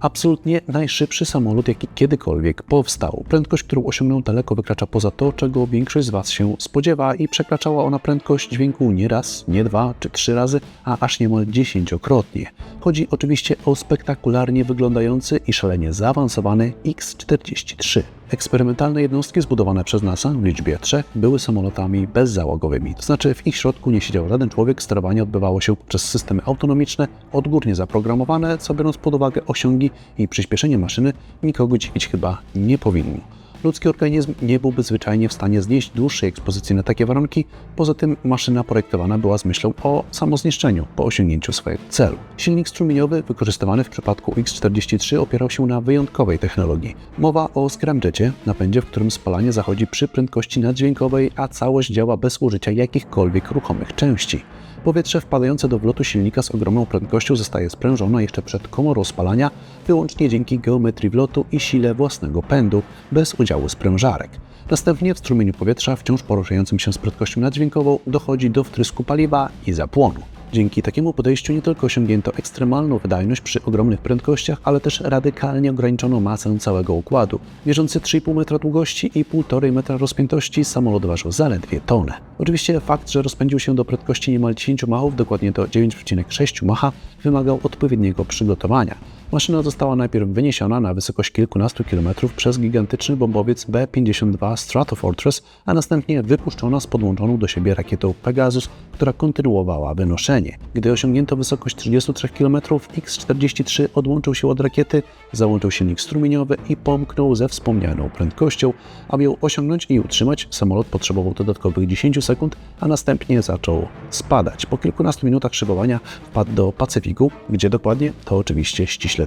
absolutnie najszybszy samolot, jaki kiedykolwiek powstał. Prędkość, którą osiągnął, daleko wykracza poza to, czego większość z Was się spodziewa i przekraczała ona prędkość dźwięku nie raz, nie dwa czy trzy razy, a aż niemal dziesięciokrotnie. Chodzi oczywiście o spektakularnie wyglądający i szalenie zaawansowany X-43. Eksperymentalne jednostki zbudowane przez NASA w liczbie trzech były samolotami bezzałogowymi, to znaczy w ich środku nie siedział żaden człowiek, sterowanie odbywało się przez systemy autonomiczne, odgórnie zaprogramowane, co biorąc pod uwagę osiągi i przyspieszenie maszyny, nikogo dziwić chyba nie powinno. Ludzki organizm nie byłby zwyczajnie w stanie znieść dłuższej ekspozycji na takie warunki, poza tym maszyna projektowana była z myślą o samozniszczeniu po osiągnięciu swojego celu. Silnik strumieniowy wykorzystywany w przypadku X-43 opierał się na wyjątkowej technologii. Mowa o scramjecie, napędzie, w którym spalanie zachodzi przy prędkości naddźwiękowej, a całość działa bez użycia jakichkolwiek ruchomych części. Powietrze wpadające do wlotu silnika z ogromną prędkością zostaje sprężone jeszcze przed komorą spalania, wyłącznie dzięki geometrii wlotu i sile własnego pędu, bez udziału sprężarek. Następnie w strumieniu powietrza, wciąż poruszającym się z prędkością naddźwiękową, dochodzi do wtrysku paliwa i zapłonu. Dzięki takiemu podejściu nie tylko osiągnięto ekstremalną wydajność przy ogromnych prędkościach, ale też radykalnie ograniczono masę całego układu. Mierzący 3,5 metra długości i 1,5 metra rozpiętości samolot ważył zaledwie tonę. Oczywiście fakt, że rozpędził się do prędkości niemal 10 machów, dokładnie do 9,6 macha, wymagał odpowiedniego przygotowania. Maszyna została najpierw wyniesiona na wysokość kilkunastu kilometrów przez gigantyczny bombowiec B-52 Stratofortress, a następnie wypuszczona z podłączoną do siebie rakietą Pegasus, która kontynuowała wynoszenie. Gdy osiągnięto wysokość 33 km, X-43 odłączył się od rakiety, załączył silnik strumieniowy i pomknął ze wspomnianą prędkością. Aby ją osiągnąć i utrzymać, samolot potrzebował dodatkowych 10 sekund, a następnie zaczął spadać. Po kilkunastu minutach szybowania wpadł do Pacyfiku, gdzie dokładnie to oczywiście ściśle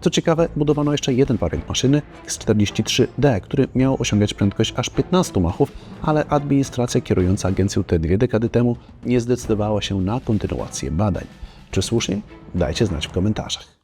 Co ciekawe, budowano jeszcze jeden wariant maszyny, X-43D, który miał osiągać prędkość aż 15 machów, ale administracja kierująca agencją te dwie dekady temu nie zdecydowała się na kontynuację badań. Czy słusznie? Dajcie znać w komentarzach.